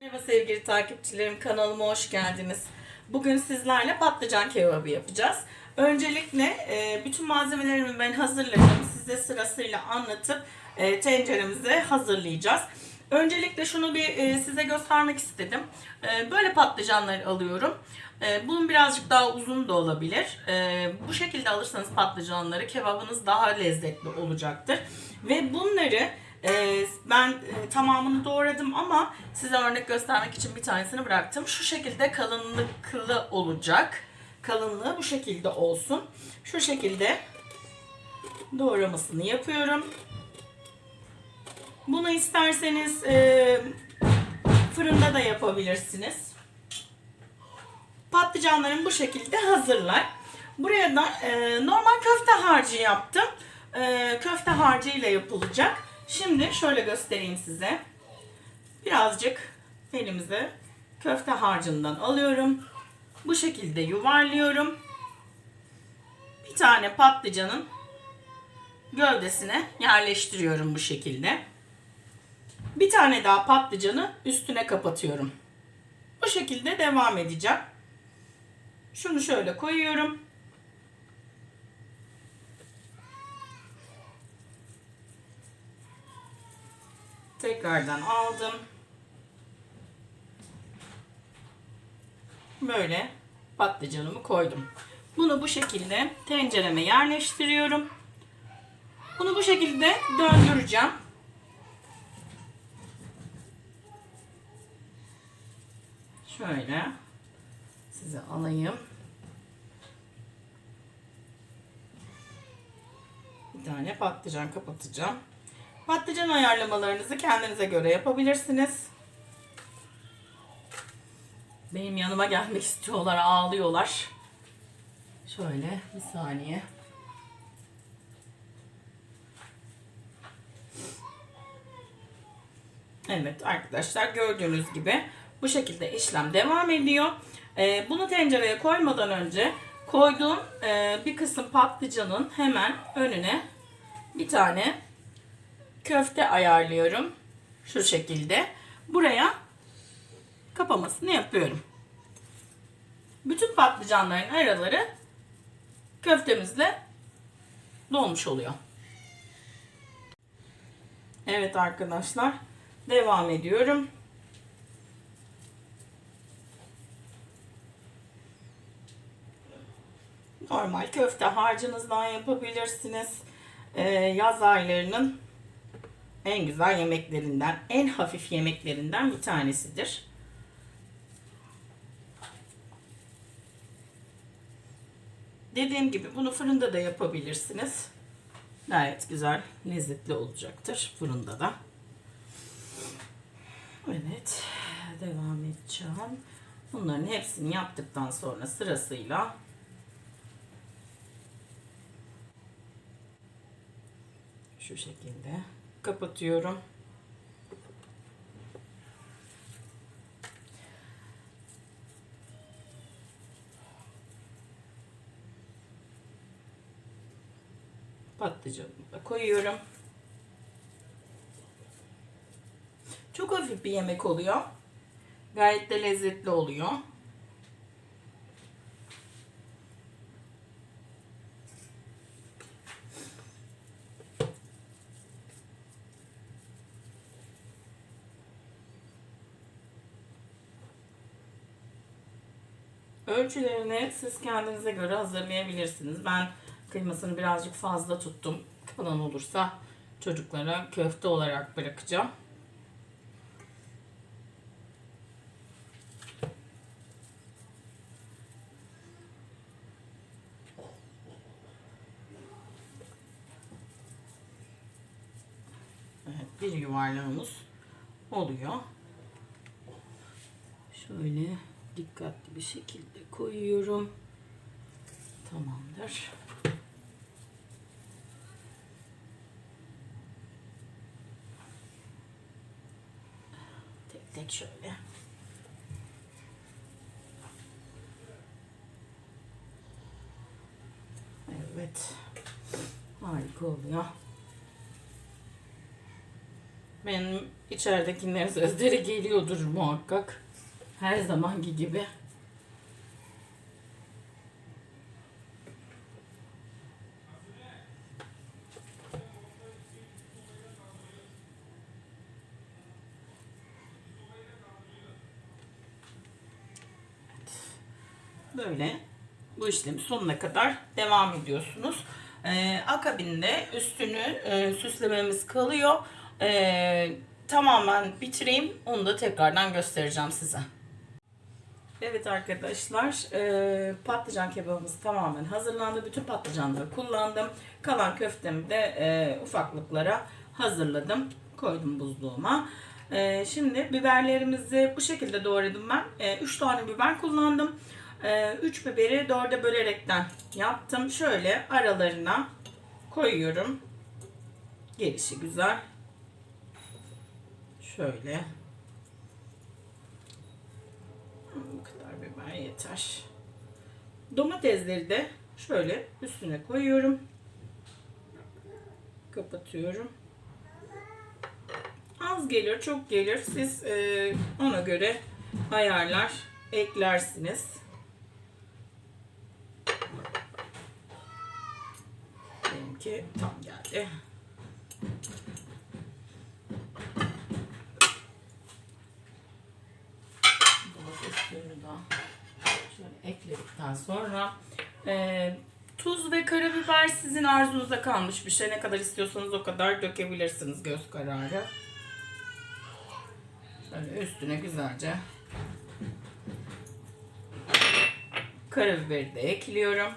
Merhaba sevgili takipçilerim kanalıma hoş geldiniz. Bugün sizlerle patlıcan kebabı yapacağız. Öncelikle e, bütün malzemelerimi ben hazırladım. Size sırasıyla anlatıp e, tenceremize hazırlayacağız. Öncelikle şunu bir e, size göstermek istedim. Böyle patlıcanları alıyorum. Bunun birazcık daha uzun da olabilir. Bu şekilde alırsanız patlıcanları kebabınız daha lezzetli olacaktır. Ve bunları ee, ben e, tamamını doğradım ama size örnek göstermek için bir tanesini bıraktım. Şu şekilde kalınlıklı olacak. Kalınlığı bu şekilde olsun. Şu şekilde doğramasını yapıyorum. Bunu isterseniz e, fırında da yapabilirsiniz. Patlıcanlarım bu şekilde hazırlar. Buraya da e, normal köfte harcı yaptım. E, köfte harcı ile yapılacak. Şimdi şöyle göstereyim size. Birazcık elimize köfte harcından alıyorum. Bu şekilde yuvarlıyorum. Bir tane patlıcanın gövdesine yerleştiriyorum bu şekilde. Bir tane daha patlıcanı üstüne kapatıyorum. Bu şekilde devam edeceğim. Şunu şöyle koyuyorum. Tekrardan aldım. Böyle patlıcanımı koydum. Bunu bu şekilde tencereme yerleştiriyorum. Bunu bu şekilde döndüreceğim. Şöyle size alayım. Bir tane patlıcan kapatacağım. Patlıcan ayarlamalarınızı kendinize göre yapabilirsiniz. Benim yanıma gelmek istiyorlar, ağlıyorlar. Şöyle bir saniye. Evet arkadaşlar gördüğünüz gibi bu şekilde işlem devam ediyor. Ee, bunu tencereye koymadan önce koyduğum e, bir kısım patlıcanın hemen önüne bir tane köfte ayarlıyorum. Şu şekilde. Buraya kapamasını yapıyorum. Bütün patlıcanların araları köftemizle dolmuş oluyor. Evet arkadaşlar. Devam ediyorum. Normal köfte harcınızdan yapabilirsiniz. Ee, yaz aylarının en güzel yemeklerinden, en hafif yemeklerinden bir tanesidir. Dediğim gibi bunu fırında da yapabilirsiniz. Gayet güzel, lezzetli olacaktır fırında da. Evet, devam edeceğim. Bunların hepsini yaptıktan sonra sırasıyla şu şekilde kapatıyorum. Patlıcanımı koyuyorum. Çok hafif bir yemek oluyor. Gayet de lezzetli oluyor. Ölçülerini siz kendinize göre hazırlayabilirsiniz. Ben kıymasını birazcık fazla tuttum. Falan olursa çocuklara köfte olarak bırakacağım. Evet, bir yuvarlağımız oluyor. Şöyle dikkatli bir şekilde koyuyorum. Tamamdır. Tek tek şöyle. Evet. Harika oluyor. Benim içeridekilerin sözleri geliyordur muhakkak. Her zamanki gibi. Böyle bu işlemi sonuna kadar devam ediyorsunuz. Ee, akabinde üstünü e, süslememiz kalıyor. Ee, tamamen bitireyim. Onu da tekrardan göstereceğim size. Evet arkadaşlar e, patlıcan kebabımız tamamen hazırlandı. Bütün patlıcanları kullandım. Kalan köftemi de e, ufaklıklara hazırladım. Koydum buzluğuma. E, şimdi biberlerimizi bu şekilde doğradım ben. 3 tane biber kullandım. 3 biberi 4'e bölerekten yaptım. Şöyle aralarına koyuyorum. Gelişi güzel. Şöyle. Bu kadar biber yeter. Domatesleri de şöyle üstüne koyuyorum. Kapatıyorum. Az gelir, çok gelir. Siz e, ona göre ayarlar, eklersiniz. Benimki tam geldi. Domatesleri da şöyle ekledikten sonra e, tuz ve karabiber sizin arzunuza kalmış bir şey. Ne kadar istiyorsanız o kadar dökebilirsiniz göz kararı. Şöyle üstüne güzelce karabiberi de ekliyorum.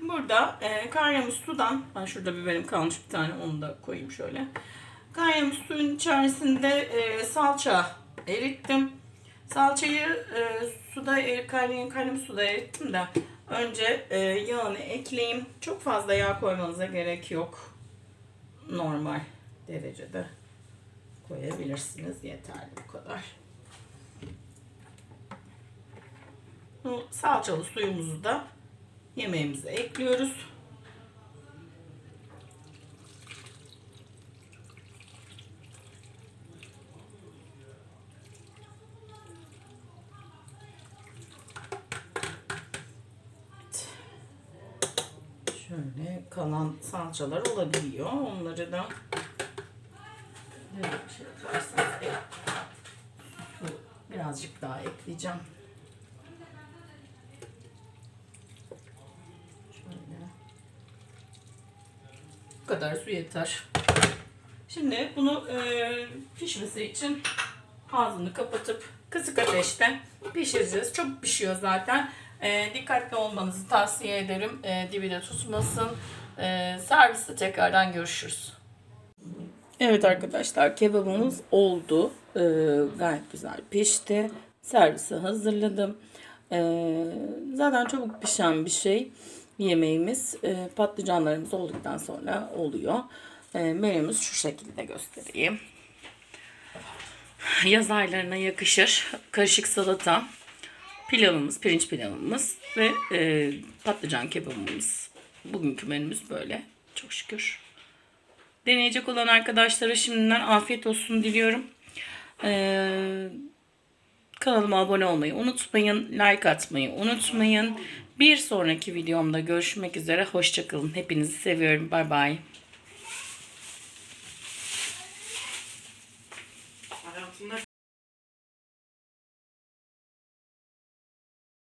Burada e, kaynamış sudan, ben şurada biberim kalmış bir tane onu da koyayım şöyle. Kaynamış suyun içerisinde e, salça erittim. Salçayı e, suda er, kaynayan kaynamış suda erittim de önce e, yağını ekleyeyim. Çok fazla yağ koymanıza gerek yok. Normal derecede koyabilirsiniz. Yeterli bu kadar. Bu salçalı suyumuzu da yemeğimize ekliyoruz. Evet. Şöyle kalan salçalar olabiliyor. Onları da şey su birazcık daha ekleyeceğim. Şöyle. Bu kadar su yeter. Şimdi bunu e, pişmesi için ağzını kapatıp kısık ateşte pişireceğiz. Çok pişiyor zaten. E, dikkatli olmanızı tavsiye ederim. E, dibi de tutmasın. E, serviste tekrardan görüşürüz. Evet arkadaşlar kebabımız oldu. E, gayet güzel pişti. Servise hazırladım. E, zaten çabuk pişen bir şey yemeğimiz. E, patlıcanlarımız olduktan sonra oluyor. E, menümüz şu şekilde göstereyim. Yaz aylarına yakışır. Karışık salata, pilavımız, pirinç pilavımız ve e, patlıcan kebabımız. Bugünkü menümüz böyle. Çok şükür. Deneyecek olan arkadaşlara şimdiden afiyet olsun diliyorum. Ee, kanalıma abone olmayı unutmayın. Like atmayı unutmayın. Bir sonraki videomda görüşmek üzere. Hoşçakalın. Hepinizi seviyorum. Bay bay.